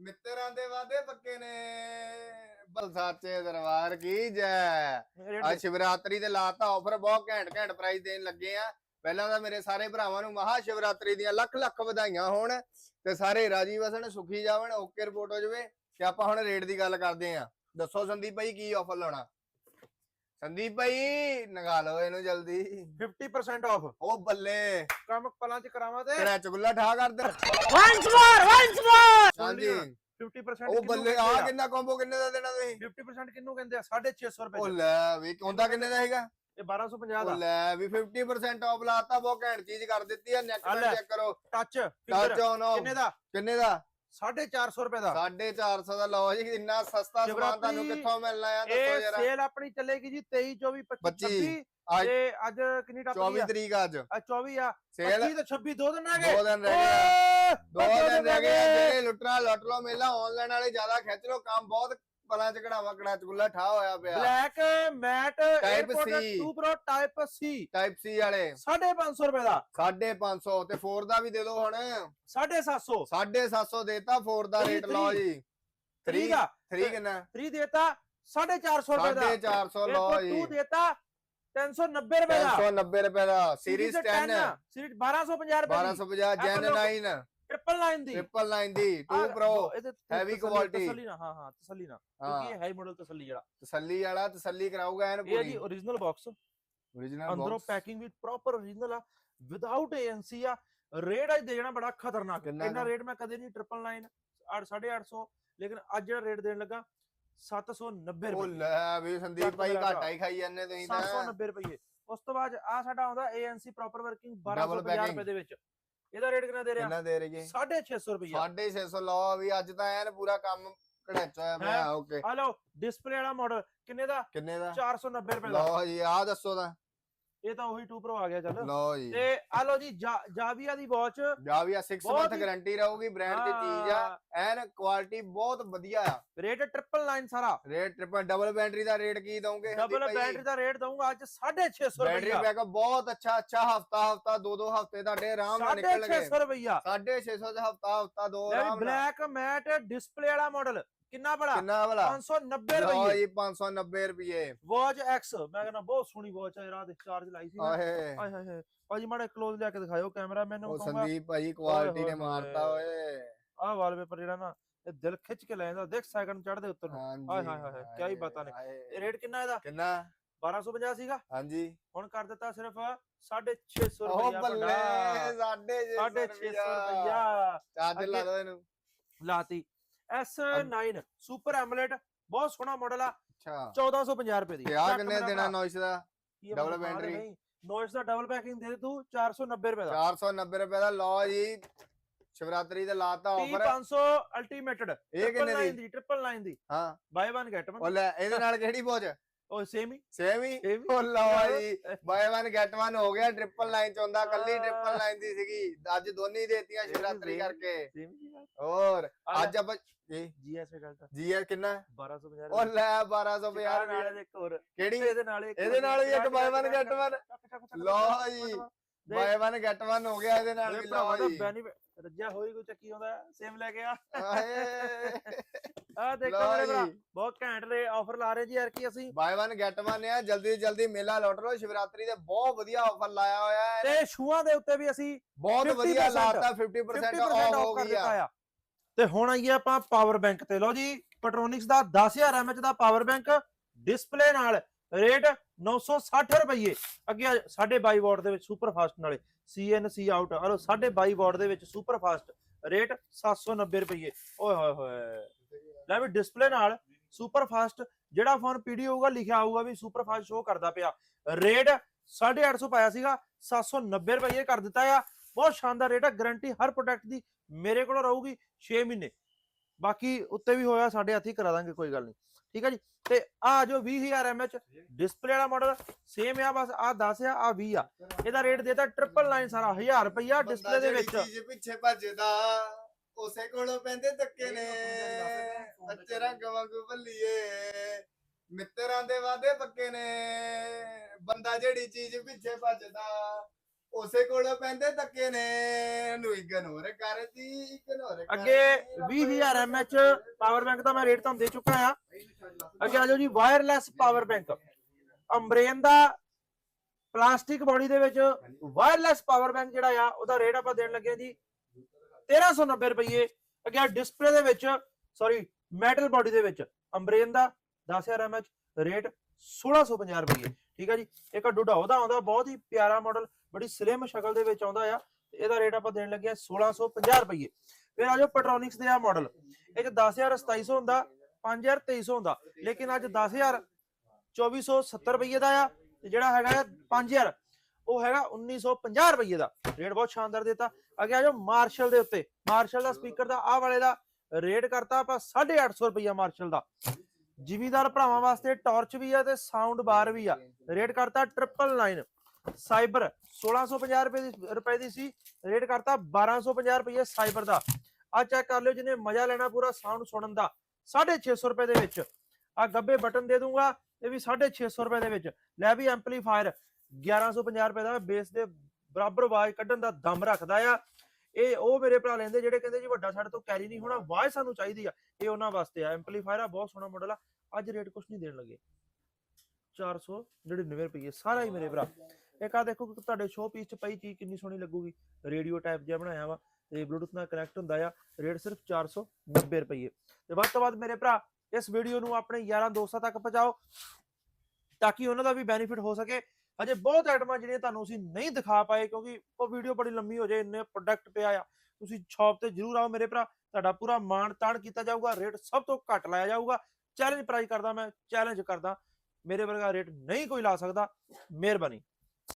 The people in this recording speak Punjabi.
ਮਿੱਤਰਾਂ ਦੇ ਵਾਦੇ ਪੱਕੇ ਨੇ। ਬਲਸਾਚੇ ਦਰਬਾਰ ਕੀ ਜੈ। ਅੱਜ ਸ਼ਿਵਰਾਤਰੀ ਤੇ ਲਾਤਾ ਆਫਰ ਬਹੁਤ ਘੈਂਟ ਘੈਂਟ ਪ੍ਰਾਈਸ ਦੇਣ ਲੱਗੇ ਆ। ਪਹਿਲਾਂ ਤਾਂ ਮੇਰੇ ਸਾਰੇ ਭਰਾਵਾਂ ਨੂੰ ਮਹਾ ਸ਼ਿਵਰਾਤਰੀ ਦੀਆਂ ਲੱਖ ਲੱਖ ਵਧਾਈਆਂ ਹੋਣ ਤੇ ਸਾਰੇ ਰਾਜੀ ਵਸਣ ਸੁਖੀ ਜਾਵਣ ਓਕੇ ਰਿਪੋਰਟ ਹੋ ਜਾਵੇ ਤੇ ਆਪਾਂ ਹੁਣ ਰੇਟ ਦੀ ਗੱਲ ਕਰਦੇ ਆ। ਦੱਸੋ ਸੰਦੀਪ ਭਾਈ ਕੀ ਆਫਰ ਲਾਉਣਾ? ਸੰਦੀਪ ਭਾਈ ਨਗਾ ਲਓ ਇਹਨੂੰ ਜਲਦੀ। 50% ਆਫ ਉਹ ਬੱਲੇ। ਕੰਮ ਪਲਾਂ ਚ ਕਰਾਵਾਂ ਤੇ। ਤੇਰਾ ਚੁਗਲਾ ਠਾ ਕਰ ਦੇ Once more, once more. ਹਾਂਜੀ। 50% ਉਹ ਬੱਲੇ ਆ? ਕਿੰਨਾ ਕੰਬੋ ਕਿੰਨੇ ਦਾ ਦੇਣਾ ਤੁਸੀਂ? 50% ਕਿੰਨੂੰ ਕਹਿੰਦੇ ਆ? 650 ਰੁਪਏ ਉਹ। ਲੈ ਵੀ ਹੁੰਦਾ ਕਿੰਨੇ ਦਾ ਹੈਗਾ ਇਹ 1250 ਉਹ ਦਾ। ਲੈ ਵੀ 50% ਆਫ ਲਾਤਾ ਬਹੁਤ ਘੈਂਟ ਚੀਜ਼ ਕਰ ਦਿੱਤੀ ਆ ਲੈ। ਚੈੱਕ ਕਰੋ। ਟੱਚ ਟੱਚ ਆਨ ਆਫ ਕਿੰਨੇ ਦਾ? ਕਿੰਨੇ ਦਾ? 450 ਰੁਪਏ ਦਾ। 450 ਦਾ ਲਓ ਜੀ ਇੰਨਾ ਸਸਤਾ ਸਮਾਨ ਤੁਹਾਨੂੰ ਕਿੱਥੋਂ ਮਿਲਣਾ ਆ ਦੱਸੋ ਇਹ ਜਰਾ। ਸੇਲ ਆਪਣੀ ਚੱਲੇਗੀ ਜੀ 23 24 25 ਪੱਚੀ। 26 ਅੱਜ ਤੇ ਅੱਜ ਕਿੰਨੀ ਟੱਪ 24 ਗਈ ਆ? ਤਰੀਕ ਅੱਜ। ਅੱਜ 24 ਆ। ਸੇਲ 25 ਤੇ 26 ਦੋ ਦਿਨ ਰਹਿ ਗਏ। ਦੋ ਦਿਨ ਰਹਿ ਗਏ। ਦੋ ਦਿਨ ਰਹਿ ਗਏ। ਜਿਹੜੇ ਲੁੱਟਣਾ ਲੁੱਟ ਲਓ ਮੇਲਾ ਆਨਲਾਈਨ ਵਾਲੇ ਜ਼ਿਆਦਾ ਖਿੱਚ ਲਓ ਕੰਮ ਬਹੁਤ ਪਲਾਂ ਚ ਕਢਾਵਾ ਕੜਾ ਚੁੱਲਾ ਠਾ ਹੋਇਆ ਪਿਆ। ਬਲੈਕ ਮੈਟ Type 에어ਪੋਰਟ C। 2 type C type C ਵਾਲੇ। 550 ਰੁਪਏ ਦਾ। 550 ਤੇ 4 ਦਾ ਵੀ ਦੇ ਦਿਓ ਹੁਣ। 750 750 ਦੇਤਾ 4 ਦਾ ਰੇਟ ਲਓ ਜੀ। 3 ਦਾ। 3 ਕਿੰਨਾ? ਫ੍ਰੀ ਦੇਤਾ 450 ਰੁਪਏ ਦਾ। 450 ਲਓ ਜੀ। 2 ਦੇਤਾ 390 ਰੁਪਏ ਦਾ। 390 ਰੁਪਏ ਦਾ। ਸੀਰੀਜ਼ 10 ਸੀਰੀਜ਼ 1250 ਰੁਪਏ ਦੀ। 1250 ਜੈਨ 9 ਟ੍ਰਿਪਲ ਲਾਈਨ ਦੀ। ਟ੍ਰਿਪਲ 9 ਦੀ 2 ਆਹ, ਪ੍ਰੋ ਤੇ heavy ਤਸੱਲੀ- ਨਾ ਹਾਂ ਹਾਂ ਤਸੱਲੀ ਨਾ ਕਿਉਂਕਿ ਇਹ ਹਾਈ ਮਾਡਲ ਤਸੱਲੀ ਜਿਹੜਾ ਤਸੱਲੀ ਵਾਲਾ ਤਸੱਲੀ ਕਰਾਊਗਾ ਐਨ ਇਹ ਹੈ ਜੀ ਪੂਰੀ origignal ਬਾਕਸ origignal ਅੰਦਰੋਂ। ਪੈਕਿੰਗ ਵੀ ਪ੍ਰੋਪਰ origignal ਆ। ਵਿਦਆਊਟ ਏਐਨਸੀ ਆ ਰੇਟ ਅੱਜ ਦੇ ਜਾਣਾ ਬੜਾ ਖਤਰਨਾਕ। ਇੰਨਾ? ਰੇਟ ਮੈਂ ਕਦੇ ਨਹੀਂ 999 850 ਲੇਕਿਨ ਅੱਜ ਜਿਹੜਾ ਰੇਟ ਦੇਣ ਲੱਗਾ 790 ਉਹ ਰੁਪਏ। ਲੈ ਵੀ ਸੰਦੀਪ ਭਾਈ ਘਾਟਾ। ਹੀ ਖਾਈ ਜਾਂਦੇ ਤੁਸੀਂ ਤਾਂ। 790 ਰੁਪਏ। ਉਸ ਤੋਂ ਬਾਅਦ ਆ ਸਾਡਾ ਆਉਂਦਾ ਏਐਨਸੀ ਪ੍ਰੋਪਰ ਵਰਕਿੰਗ 1250 packing। ਰੁਪਏ ਦੇ ਵਿੱਚ। ਇਹਦਾ ਰੇਟ ਕਿੰਨਾ ਦੇ ਰਿਹਾ? ਕਿੰਨਾ ਦੇ ਰਹੀ 650 ਰੁਪਏ 650 ਲਓ ਵੀ ਅੱਜ ਤਾਂ ਐਨ ਪੂਰਾ ਕੰਮ ਕੜਾਚਾ ਹੋਇਆ ਹੈਂ? ਓਕੇ ਆ ਲਓ ਡਿਸਪਲੇ ਵਾਲਾ ਮਾਡਲ ਕਿੰਨੇ ਦਾ? ਕਿੰਨੇ ਦਾ? 490 ਰੁਪਏ ਦਾ। ਲਓ ਜੀ ਆਹ ਦੱਸੋ ਤਾਂ। ਇਹ ਤਾਂ ਉਹੀ 2 Pro ਆ ਗਿਆ ਚੱਲ। ਲਓ ਜੀ। ਤੇ ਆ ਲਓ ਜੀ ਜਾਵੀਆ ਦੀ ਵਾਚ ਜਾ ਵੀ ਆ 6 ਬਹੁਤ ਮੰਥ ਗਾਰੰਟੀ ਰਹੂਗੀ ਬ੍ਰਾਂਡ ਦੀ ਚੀਜ਼ ਆ। ਐਨ ਕੁਆਲਿਟੀ ਬਹੁਤ ਵਧੀਆ ਆ। ਰੇਟ 999 ਸਾਰਾ। ਰੇਟ ਟ੍ਰਿਪਲ ਡਬਲ ਬੈਟਰੀ ਦਾ ਰੇਟ ਕੀ ਦਵੋਗੇ ਡਬਲ ਬੈਟਰੀ ਦਾ ਰੇਟ ਦਊਂਗਾ ਅੱਜ 650 ਬੈਟਰੀ ਰੁਪਏ ਬੈਕਅਪ ਬਹੁਤ ਅੱਛਾ ਅੱਛਾ ਹਫਤਾ ਹਫਤਾ ਦੋ ਦੋ ਹਫ਼ਤੇ ਤੁਹਾਡੇ ਆਰਾਮ ਨਾਲ ਨਿਕਲ ਗਏ। 650 ਰੁਪਇਆ 650 ਦਾ ਹਫਤਾ ਹਫਤਾ ਦੋ ਆਰਾਮ ਨਾਲ। ਬਲੈਕ ਮੈਟ ਡਿਸਪਲੇ ਵਾਲਾ ਮਾਡਲ ਕਿੰਨਾ ਬੜਾ ਕਿੰਨਾ ਵਾਲਾ 590 ਲਓ ਰੁਪਏ ਜੀ 590 ਰੁਪਏ ਵਾਚ ਐਕਸ ਮੈਂ ਕਹਿੰਦਾ ਬਹੁਤ ਸੋਹਣੀ ਵਾਚ ਹੈ ਰਾਤ ਚਾਰਜ ਲਾਈ ਸੀ। ਆਹੇ। ਹਾਏ ਹਾਏ। ਭਾਜੀ ਮਾੜਾ ਕਲੋਜ਼ ਲਿਆ ਕੇ ਦਿਖਾਓ ਕੈਮਰਾ ਮੈਨੂੰ ਸੰਦੀਪ ਭਾਈ ਕੁਆਲਿਟੀ ਨੇ ਮਾਰਤਾ। ਓਏ। ਆਹ ਵਾਲਪੇਪਰ ਜਿਹੜਾ ਨਾ ਇਹ ਦਿਲ ਖਿੱਚ ਕੇ ਲੈ ਜਾਂਦਾ ਦੇਖ ਸੈਕਿੰਡ ਚੜਦੇ ਉੱਤਰ ਨੂੰ। ਹਾਂਜੀ ਹਾਏ ਹਾਏ ਹੀ ਬਾਤਾਂ ਨੇ। ਇਹ ਰੇਟ ਕਿੰਨਾ ਇਹਦਾ? ਕਿੰਨਾ? 1250 ਸੀਗਾ। ਹਾਂਜੀ। ਹੁਣ ਕਰ ਦਿੱਤਾ ਸਿਰਫ 650 ਉਹ ਰੁਪਇਆ ਬੱਲੇ ਵੱਡਾ। 650 650 ਰੁਪਇਆ ਚਾਰਜ ਲਾ ਦੋ ਇਹਨੂੰ। ਲਾਤੀ। S9 ਸੁਪਰ ਐਮੂਲੇਟ ਬਹੁਤ ਸੋਹਣਾ ਮਾਡਲ ਆ। ਅੱਛਾ। 1450 ਰੁਪਏ ਦੀ। ਤੇ ਆ ਕਿੰਨੇ ਦੇਣਾ। ਨੋਇਸ ਦਾ? battery? ਨਹੀਂ। ਨੋਇਸ ਦਾ ਡਬਲ ਪੈਕਿੰਗ ਦੇ ਦੇ ਤੂੰ 490 ਰੁਪਏ ਦਾ। 490 ਰੁਪਏ ਦਾ। ਲਓ ਜੀ ਸ਼ਿਵਰਾਤਰੀ ਤੇ ਲਾਤਾ ਆਫਰ T500 ਅਲਟੀਮੇਟਡ ਇਹ ਕਿੰਨੇ ਦੀ? ਦੀ ਟ੍ਰਿਪਲ 9 ਦੀ। ਹਾਂ। ਬਾਈ 1 ਗੈਟ ਉਹ ਲੈ ਇਹਦੇ ਨਾਲ ਕਿਹੜੀ ਪਹੁੰਚ? ਉਹ ਸੇਮ ਹੀ? ਸੇਮ ਹੀ? ਉਹ ਲਓ ਜੀ ਬਾਈ 1 ਗੈਟ 1 ਹੋ ਗਿਆ ਟ੍ਰਿਪਲ ਲਾਈਨ ਚ ਹੁੰਦਾ ਕੱਲੀ ਹਾਂ। ਟ੍ਰਿਪਲ ਲਾਈਨ ਦੀ ਸੀਗੀ। ਅੱਜ ਦੋਨੀ ਦੇਤੀਆਂ ਇਹ ਸ਼ਿਵਰਾਤਰੀ। ਕਰਕੇ। ਸੇਮ ਹੀ ਹੋਰ ਅੱਜ ਆਪਾਂ ਇਹ ਜੀਐਸ ਗੱਲ ਤਾਂ। ਜੀਐਸ ਕਿੰਨਾ? 1250 ਉਹ ਲੈ 1250 ਨਾਲ ਦੇ ਇੱਕ ਹੋਰ। ਕਿਹੜੀ? ਇਹਦੇ ਨਾਲ ਇੱਕ ਇਹਦੇ ਨਾਲ ਵੀ ਇੱਕ one। ਚੱਕ, ਚੱਕ, ਚੱਕ, ਲਓ ਜੀ। ਬਾਈ 1 ਗੈਟ 1 ਹੋ ਗਿਆ ਇਹਦੇ ਨਾਲ ਭਰਾਵਾਂ ਦਾ ਬੈਨੀਫਿਟ ਰੱਜਿਆ ਹੋਈ ਕੋਈ ਚੱਕੀ ਆਉਂਦਾ ਸੇਮ ਲੈ ਕੇ ਆ। ਆ ਦੇਖੋ ਮੇਰੇ ਭਰਾ। ਬਹੁਤ ਘੈਂਟ ਰੇ ਆਫਰ ਲਾ ਰਹੇ ਜੀ ਯਾਰ ਕੀ ਅਸੀਂ। ਬਾਈ 1 ਗੈਟ 1 ਆ ਜਲਦੀ ਜਲਦੀ ਮੇਲਾ ਲੁੱਟ ਲਓ। ਸ਼ਿਵਰਾਤਰੀ ਤੇ ਬਹੁਤ ਵਧੀਆ ਆਫਰ ਲਾਇਆ ਹੋਇਆ ਹੈ। ਤੇ ਸ਼ੂਆਂ ਦੇ ਉੱਤੇ ਵੀ ਅਸੀਂ ਬਹੁਤ ਵਧੀਆ 50% ਲਾਤਾ 50% 50% ਆਫ ਹੋ ਆਫ ਕਰ ਗਈ ਆ। ਦਿੱਤਾ ਆ। ਤੇ ਹੁਣ ਆਈਏ ਆਪਾਂ ਪਾਵਰ ਬੈਂਕ ਤੇ। ਲਓ ਜੀ ਪੈਟਰੋਨਿਕਸ ਦਾ 10000 ਐਮਐਚ ਦਾ ਪਾਵਰ ਬੈਂਕ ਡਿਸਪਲੇ ਨਾਲ ਰੇਟ 960 ਰੁਪਏ ਅੱਗੇ ਆ, ਸਾਢੇ 22 ਵਾਟ ਦੇ ਵਿੱਚ ਸੁਪਰ ਫਾਸਟ ਨਾਲੇ CNC ਆਊਟ ਹਲੋ ਸਾਢੇ 22 ਵਾਟ ਦੇ ਵਿੱਚ ਸੁਪਰ ਫਾਸਟ ਰੇਟ 790 ਰੁਪਏ ਓਏ ਹੋਏ ਹੋਏ। ਲੈ ਵੀ ਡਿਸਪਲੇ ਨਾਲ ਸੁਪਰ ਫਾਸਟ ਜਿਹੜਾ ਫੋਨ ਪੀਡੀ ਹੋਊਗਾ, ਲਿਖਿਆ ਆਊਗਾ ਵੀ ਸੁਪਰ ਫਾਸਟ ਸ਼ੋ ਕਰਦਾ ਪਿਆ। ਰੇਟ 850 ਪਾਇਆ ਸੀਗਾ 790 ਰੁਪਏ ਕਰ ਦਿੱਤਾ ਆ। ਬਹੁਤ ਸ਼ਾਨਦਾਰ ਰੇਟ ਆ ਗਾਰੰਟੀ ਹਰ ਪ੍ਰੋਡਕਟ ਦੀ ਮੇਰੇ ਕੋਲ ਰਹੂਗੀ 6 ਮਹੀਨੇ। ਬਾਕੀ ਉੱਤੇ ਵੀ ਹੋਇਆ ਸਾਡੇ ਹੱਥੀ ਕਰਾ ਦਾਂਗੇ ਕੋਈ ਗੱਲ ਨਹੀਂ। ਠੀਕ ਹੈ ਜੀ? ਤੇ ਆ ਜੋ 20000 ਐਮਐਚ ਡਿਸਪਲੇ ਵਾਲਾ ਮਾਡਲ ਸੇਮ ਆ ਬਸ ਆ 10 ਆ ਆ 20 ਆ। ਇਹਦਾ ਰੇਟ ਦੇਤਾ 999 ਸਾਰਾ 1000 ਰੁਪਇਆ ਡਿਸਪਲੇ ਦੇ ਵਿੱਚ। ਚੀਜ਼ ਪਿੱਛੇ ਭੱਜਦਾ ਉਸੇ ਕੋਲੋਂ ਪੈਂਦੇ ਧੱਕੇ ਨੇ। ਅੱਛੇ ਰੰਗ ਵਾਂਗੂ ਭੱਲੀਏ ਮਿੱਤਰਾਂ ਦੇ ਵਾਦੇ ਪੱਕੇ ਨੇ। ਬੰਦਾ ਜਿਹੜੀ ਚੀਜ਼ ਪਿੱਛੇ ਭੱਜਦਾ ਉਸੇ ਕੋਲੋਂ ਪੈਂਦੇ ਧੱਕੇ ਨੇ ਨੂੰ ਇਗਨੋਰ ਕਰਦੀ ਇਗਨੋਰ ਅੱਗੇ 20000 ਐਮਐਚ ਪਾਵਰ ਬੈਂਕ ਦਾ ਮੈਂ ਰੇਟ ਤੁਹਾਨੂੰ ਦੇ ਚੁੱਕਾ ਆ ਅੱਗੇ ਆ ਜਾਓ ਜੀ ਵਾਇਰਲੈਸ ਪਾਵਰ ਬੈਂਕ ਅੰਬਰੇਨ ਦਾ ਪਲਾਸਟਿਕ ਬੋਡੀ ਦੇ ਵਿੱਚ ਵਾਇਰਲੈਸ ਪਾਵਰ ਬੈਂਕ ਜਿਹੜਾ ਆ, ਉਹਦਾ ਰੇਟ ਆਪਾਂ ਦੇਣ ਲੱਗੇ ਜੀ 1390 ਰੁਪਏ ਅੱਗੇ ਡਿਸਪਲੇ ਦੇ ਵਿੱਚ ਸੌਰੀ ਮੈਟਲ ਬੋਡੀ ਦੇ ਵਿੱਚ ਅੰਬਰੇਨ ਦਾ 10000 ਐਮਐਚ ਰੇਟ 1650 ਰੁਪਏ ਠੀਕ ਹੈ ਜੀ, ਇੱਕ ਡੁਡਾਓ ਉਹਦਾ ਆਉਂਦਾ, ਬਹੁਤ ਹੀ ਪਿਆਰਾ ਮਾਡਲ ਬੜੀ ਸਲਿਮ ਸ਼ਕਲ ਦੇ ਵਿੱਚ ਆਉਂਦਾ ਆ ਇਹਦਾ ਰੇਟ ਆਪਾਂ ਦੇਣ ਲੱਗੇ ਹਾਂ 1650 ਰੁਪਏ ਫਿਰ ਆ ਜਾਓ ਪੈਟਰੋਨਿਕਸ ਦੇ ਆ ਮਾਡਲ ਇਹ ਚ 10000 2700 ਹੁੰਦਾ 5000 2300 ਹੁੰਦਾ, ਲੇਕਿਨ ਅੱਜ 10000 2470 ਰੁਪਏ ਦਾ ਆ, ਤੇ ਜਿਹੜਾ ਹੈਗਾ ਆ 5000 ਉਹ ਹੈਗਾ 1950 ਰੁਪਏ ਦਾ। ਰੇਟ ਬਹੁਤ ਸ਼ਾਨਦਾਰ ਦਿੱਤਾ। ਅੱਗੇ ਆ ਜਾਓ ਮਾਰਸ਼ਲ ਦੇ ਉੱਤੇ। ਮਾਰਸ਼ਲ ਦਾ ਸਪੀਕਰ ਦਾ ਆਹ ਵਾਲੇ ਦਾ ਰੇਟ ਕਰਤਾ ਆਪਾਂ 850 ਰੁਪਏ ਮਾਰਸ਼ਲ ਦਾ। ਜ਼ਿਮੀਦਾਰ ਭਰਾਵਾਂ ਵਾਸਤੇ ਟਾਰਚ ਵੀ ਆ ਤੇ ਸਾਊਂਡ ਬਾਰ ਵੀ ਆ। ਰੇਟ ਕਰਤਾ 999 ਸਾਈਬਰ 1650 ਰੁਪਏ ਦੀ ਰੁਪਏ ਦੀ ਸੀ, ਰੇਟ ਕਰਤਾ 1250 ਰੁਪਏ ਸਾਈਬਰ ਦਾ। ਆ ਚੈੱਕ ਕਰ ਲਿਓ ਜਿਹਨੇ ਮਜ਼ਾ ਲੈਣਾ ਪੂਰਾ ਸਾਊਂਡ ਸੁਣਨ ਦਾ। 650 ਰੁਪਏ ਦੇ ਵਿੱਚ। ਆ ਗੱਬੇ ਬਟਨ ਦੇ ਦੂੰਗਾ, ਇਹ ਵੀ 650 ਰੁਪਏ ਦੇ ਵਿੱਚ। ਲੈ ਵੀ ਐਂਪਲੀਫਾਇਰ 1150 ਰੁਪਏ ਦਾ ਬੇਸ ਦੇ ਬਰਾਬਰ ਆਵਾਜ਼ ਕੱਢਣ ਦਾ ਦਮ ਰੱਖਦਾ ਆ। ਇਹ ਉਹ ਮੇਰੇ ਭਰਾ ਲੈਂਦੇ ਜਿਹੜੇ ਕਹਿੰਦੇ ਜੀ ਵੱਡਾ ਸਾਡੇ ਤੋਂ ਕੈਰੀ ਨਹੀਂ ਹੋਣਾ, ਆਵਾਜ਼ ਸਾਨੂੰ ਚਾਹੀਦੀ ਆ। ਇਹ ਉਹਨਾਂ ਵਾਸਤੇ ਆ। ਐਂਪਲੀਫਾਇਰ ਆ, ਬਹੁਤ ਸੋਹਣਾ ਮਾਡਲ ਆ। ਅੱਜ ਰੇਟ ਕੁਝ ਨਹੀਂ ਦੇਣ ਲੱਗੇ। 499 ਰੁਪਏ ਸਾਰਾ ਹੀ ਮੇਰੇ ਭਰਾ। ਇੱਕ ਆ ਦੇਖੋ ਕਿ ਤੁਹਾਡੇ ਸ਼ੋ ਪੀਸ ਚ ਪਈ ਚੀਜ਼ ਕਿੰਨੀ ਸੋਹਣੀ ਲੱਗੂਗੀ। ਰੇਡੀਓ ਟਾਈਪ ਜਿਹਾ ਬਣਾਇਆ ਵਾ ਤੇ ਬਲੂਟੁੱਥ ਨਾਲ ਕਨੈਕਟ ਹੁੰਦਾ ਆ ਰੇਟ ਸਿਰਫ 490 ਰੁਪਏ ਤੇ ਵੱਧ ਤੋਂ ਵੱਧ ਮੇਰੇ ਭਰਾ, ਇਸ ਵੀਡੀਓ ਨੂੰ ਆਪਣੇ ਯਾਰਾਂ ਦੋਸਤਾਂ ਤੱਕ ਪਹੁੰਚਾਓ ਤਾਂ ਕਿ ਉਹਨਾਂ ਦਾ ਵੀ ਬੈਨੀਫਿਟ ਹੋ ਸਕੇ। ਅਜੇ ਬਹੁਤ ਆਈਟਮਾਂ ਜਿਹੜੀਆਂ ਤੁਹਾਨੂੰ ਅਸੀਂ ਨਹੀਂ ਦਿਖਾ ਪਾਏ ਕਿਉਂਕਿ ਉਹ ਵੀਡੀਓ ਬੜੀ ਲੰਮੀ ਹੋ ਜਾਏ, ਇੰਨੇ ਪ੍ਰੋਡਕਟ ਪਿਆ ਆ। ਤੁਸੀਂ ਸ਼ਾਪ ਤੇ ਜਰੂਰ ਆਓ ਮੇਰੇ ਭਰਾ, ਤੁਹਾਡਾ ਪੂਰਾ ਮਾਣ ਤਾਣ ਕੀਤਾ ਜਾਊਗਾ ਰੇਟ ਸਭ ਤੋਂ ਘੱਟ ਲਾਇਆ ਜਾਊਗਾ। ਚੈਲੰਜ ਪ੍ਰਾਈਜ਼ ਕਰਦਾ ਮੈਂ ਚੈਲੰਜ ਕਰਦਾ। ਮੇਰੇ ਵਰਗਾ ਰੇਟ ਨਹੀਂ ਕੋਈ ਲਾ ਸਕਦਾ। ਮਿਹਰਬਾਨੀ।